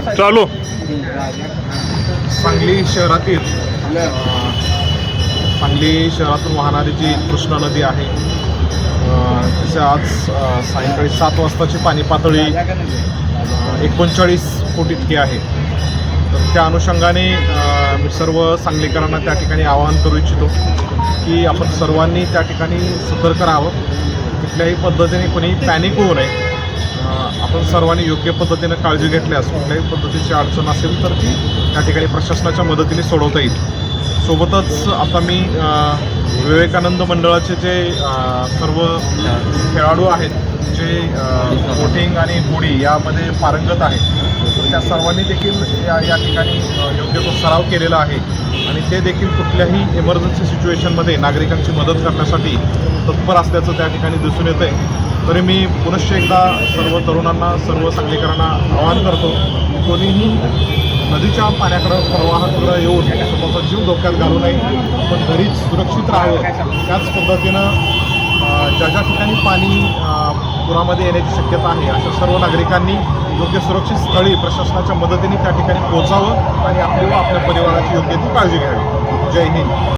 चालू. सांगली शहरातील सांगली शहरातून वाहणारी जी कृष्णा नदी आहे अ, तिचे आज सायंकाळी सात वाजताची पाणी पातळी एकोणचाळीस फूट इतकी आहे. तर त्या अनुषंगाने मी सर्व सांगलीकरांना त्या ठिकाणी आवाहन करू इच्छितो की आपण सर्वांनी त्या ठिकाणी सतर्क राहावं. कुठल्याही पद्धतीने कोणी पॅनिक होऊ नये. आपण सर्वांनी योग्य पद्धतीनं काळजी घेतल्यास कुठल्याही पद्धतीची अडचण असेल तर ती त्या ठिकाणी प्रशासनाच्या मदतीने सोडवता येईल. सोबतच आता मी विवेकानंद मंडळाचे जे सर्व खेळाडू आहेत जे बोटिंग आणि होडी यामध्ये पारंगत आहेत त्या सर्वांनी देखील या या ठिकाणी योग्य तो सराव केलेला आहे. आणि ते देखील कुठल्याही इमर्जन्सी सिच्युएशनमध्ये नागरिकांची मदत करण्यासाठी तत्पर असल्याचं त्या ठिकाणी दिसून येतं आहे तरी मी पुनश्च एकदा सर्व तरुणांना सर्व सांगलीकरांना आवाहन करतो कोणीही नदीच्या पाण्याकडं प्रवाहाकडं येऊन स्वतःचा जीव धोक्यात घालू नये. पण घरीच सुरक्षित राहावं. त्याच पद्धतीनं ज्या ज्या ठिकाणी पाणी पुरामध्ये येण्याची शक्यता आहे अशा सर्व नागरिकांनी योग्य सुरक्षित स्थळी प्रशासनाच्या मदतीने त्या ठिकाणी पोहोचावं आणि आपली व आपल्या परिवाराची योग्य ती काळजी घ्यावी. जय हिंद.